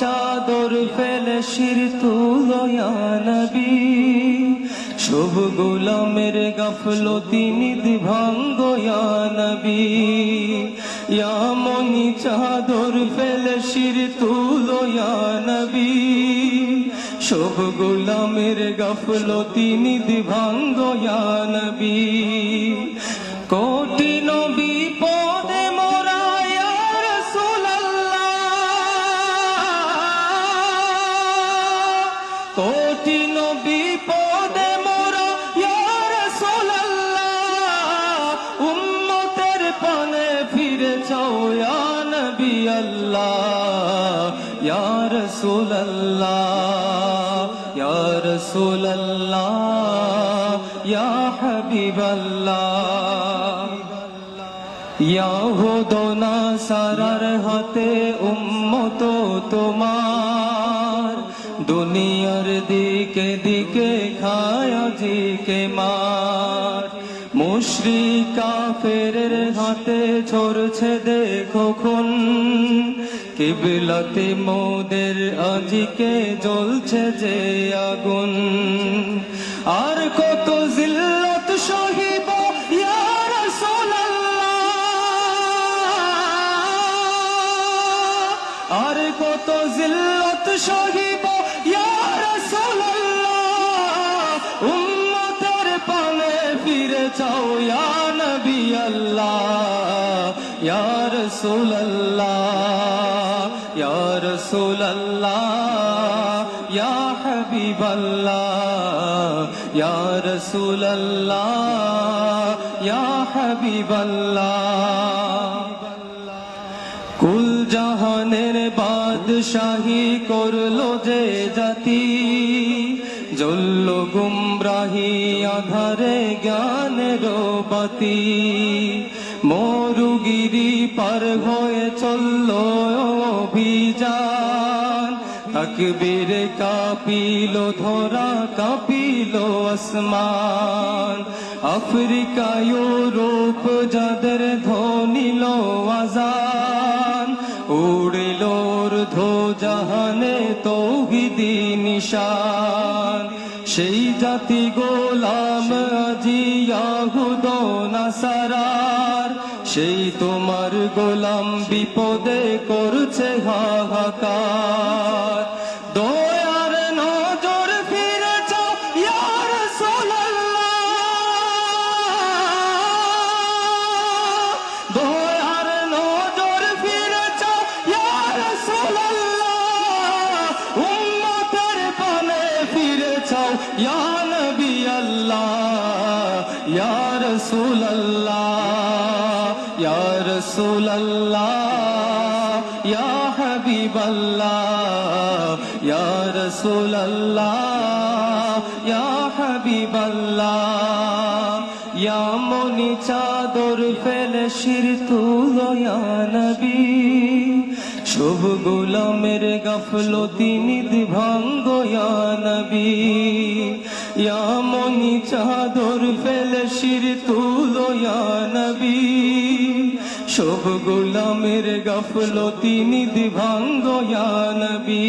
চাদর ফেলে শির তুলয়া নবী। শুভ গোলামের গাফলতি নিদ ভাঙ্গয়া নবী। ইয়ামনি চাদর ফেলে শির তুলয়া নবী। শুভ গোলামের গাফলতি নিদ ভাঙ্গয়া নবী। কোটি রাসূলুল্লাহ কোটি নবী পদে মোরা উম্মতের পানে ফিরে যাও ইয়া নবী আল্লাহ। ইয়া রাসূলুল্লাহ ইয়া রাসূলুল্লাহ, ইয়া হাবিবাল্লাহ। ইয়াহুদনা সারার হাতে উম্মত তোমার। দুনিয়ার দিকে দিকে খায় জিকে মার। মুশ্রি কাফের হাতে ছড়ছে দেখো খুন। কিবলাতে মোদের আজিকে জ্বলছে যে আগুন। আর কত আর কত জিল্লত সহিব ইয়া রাসূলুল্লাহ উম্মতের পানে ফিরে যাও ইয়া নবী আল্লাহ ইয়া রাসূলুল্লাহ ইয়া রাসূলুল্লাহ ইয়া হাবিবাল্লাহ ইয়া রাসূলুল্লাহ ইয়া হাবিবাল্লাহ কুল বাদশাহী করল যে জাতি জল্ল গুমরাহি আধারে জ্ঞানের বাতি। মরুগিরি পার হয়ে চলল অভিযান। তকবীর কাপিল, ধরা কাপিল আসমান। আফ্রিকা ইউরোপ যাদের ধনিল আজান। উড়িল ধো জাহানে তৌহিদি নিশান। সেই জাতি গোলাম আজিয়াহুদ নাসারার সেই তোমার গোলাম বিপদে করছে হাহাকার। আল্লাহ ইয়া রাসূলুল্লাহ ইয়া রাসূলুল্লাহ ইয়া হাবিবাল্লাহ ইয়া রাসূলুল্লাহ ইয়া হাবিবাল্লাহ ইয়া মনি চাদর ফেলে শির তুলো ইয়া নবী। শুভ গোলামের গাফলতি নিদ ভাঙ্গ ইয়া নবী। ইয়া মনি চাদর ফেলে শির তুলো নবী। সব গোলামের গাফলতি নিধি ভাঙ্গ নবী।